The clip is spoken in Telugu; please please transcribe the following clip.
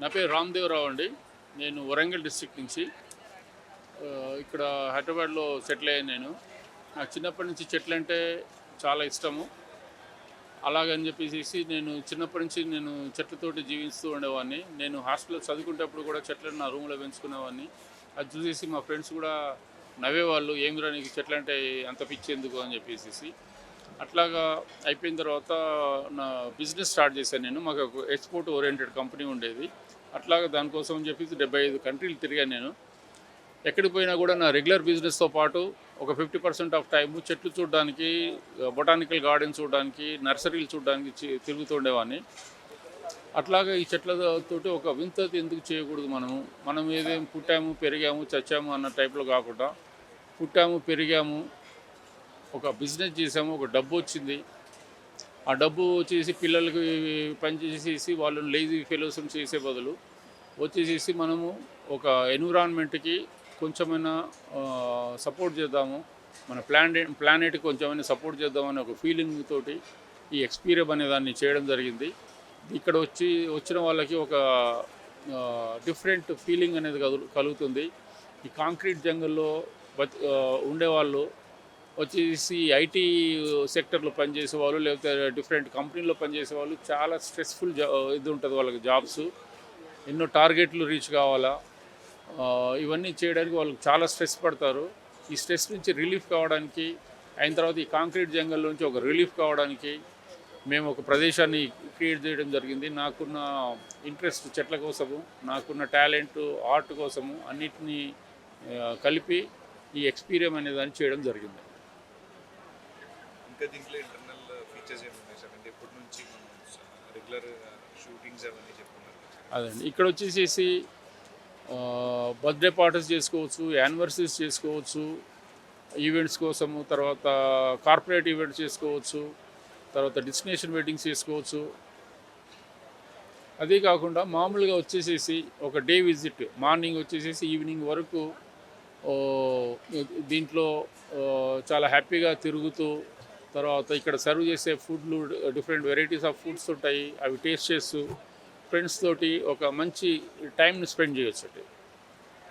నా పేరు రామ్దేవరావు అండి. నేను వరంగల్ డిస్ట్రిక్ట్ నుంచి. ఇక్కడ హైదరాబాద్లో సెటిల్ అయ్యాను నేను. నాకు చిన్నప్పటి నుంచి చెట్లు అంటే చాలా ఇష్టము. అలాగని చెప్పేసి నేను చిన్నప్పటి నుంచి నేను చెట్లతోటి జీవిస్తూ ఉండేవాడిని. నేను హాస్టల్లో చదువుకునేటప్పుడు కూడా చెట్లను నా రూమ్లో పెంచుకునేవాడిని. అది చూసేసి మా ఫ్రెండ్స్ కూడా నవ్వేవాళ్ళు ఏమిరా నీకు చెట్లు అంటే అంత పిచ్చేందుకు అని చెప్పేసి అట్లాగా అయిపోయిన తర్వాత నా బిజినెస్ స్టార్ట్ చేశాను నేను. మాకు ఎక్స్పోర్ట్ ఓరియంటెడ్ కంపెనీ ఉండేది. అట్లాగా దానికోసం అని చెప్పేసి డెబ్బై ఐదు కంట్రీలు తిరిగాను నేను. ఎక్కడికి పోయినా కూడా నా రెగ్యులర్ బిజినెస్తో పాటు ఒక ఫిఫ్టీ పర్సెంట్ ఆఫ్ టైం చెట్లు చూడడానికి బొటానికల్ గార్డెన్ చూడడానికి నర్సరీలు చూడడానికి తిరుగుతుండేవాడిని అట్లాగా ఈ చెట్లతోటి ఒక వింత ఎందుకు చేయకూడదు మనము? మనం ఏదేం పుట్టాము పెరిగాము చచ్చాము అన్న టైప్లో కాకుండా పుట్టాము పెరిగాము ఒక బిజినెస్ చేసాము ఒక డబ్బు వచ్చింది. ఆ డబ్బు వచ్చేసి పిల్లలకి పనిచేసేసి వాళ్ళని లేజీ ఫెలోస్ చేసే బదులు వచ్చేసేసి మనము ఒక ఎన్విరాన్మెంట్కి కొంచెమైనా సపోర్ట్ చేద్దాము. మన ప్లానెట్ ప్లానెట్కి కొంచెమైనా సపోర్ట్ చేద్దామని ఒక ఫీలింగ్ తోటి ఈ ఎక్స్పీరియబ్ అనే దాన్ని చేయడం జరిగింది. ఇక్కడ వచ్చి వచ్చిన వాళ్ళకి ఒక డిఫరెంట్ ఫీలింగ్ అనేది కలు- కలుగుతుంది. ఈ కాంక్రీట్ జంగల్లో ఉండే ఉండేవాళ్ళు వచ్చేసి ఐటీ సెక్టర్లో పనిచేసే వాళ్ళు లేకపోతే డిఫరెంట్ కంపెనీలో పనిచేసే వాళ్ళు చాలా స్ట్రెస్ఫుల్ జా ఇది ఉంటుంది వాళ్ళకి జాబ్స్. ఎన్నో టార్గెట్లు రీచ్ కావాలా? ఇవన్నీ చేయడానికి వాళ్ళు చాలా స్ట్రెస్ పడతారు. ఈ స్ట్రెస్ నుంచి రిలీఫ్ కావడానికి అయిన తర్వాత ఈ కాంక్రీట్ జంగల్ నుంచి ఒక రిలీఫ్ కావడానికి మేము ఒక ప్రదేశాన్ని క్రియేట్ చేయడం జరిగింది. నాకున్న ఇంట్రెస్ట్ చెట్ల కోసము నాకున్న టాలెంట్ ఆర్ట్ కోసము అన్నిటినీ కలిపి ఈ ఎక్స్పీరియం అనేదాన్ని చేయడం జరిగింది. ఇంకా దీంట్లో ఇంటర్నల్ ఫీచర్స్ ఏమి సార్? అంటే ఎప్పటి నుంచి రెగ్యులర్ షూటింగ్స్ అవన్నీ చెప్తున్నారు అదండి. ఇక్కడ వచ్చేసేసి బర్త్డే పార్టీస్ చేసుకోవచ్చు యానివర్సరీస్ చేసుకోవచ్చు ఈవెంట్స్ కోసము తర్వాత కార్పొరేట్ ఈవెంట్స్ చేసుకోవచ్చు తర్వాత డెస్టినేషన్ వెడ్డింగ్స్ చేసుకోవచ్చు. అదే కాకుండా మామూలుగా వచ్చేసేసి ఒక డే విజిట్ మార్నింగ్ వచ్చేసేసి ఈవినింగ్ వరకు దీంట్లో చాలా హ్యాపీగా తిరుగుతూ తర్వాత ఇక్కడ సర్వ్ చేసే ఫుడ్లు డిఫరెంట్ వెరైటీస్ ఆఫ్ ఫుడ్స్ ఉంటాయి అవి టేస్ట్ చేస్తూ ఫ్రెండ్స్ తోటి ఒక మంచి టైంని స్పెండ్ చేయొచ్చు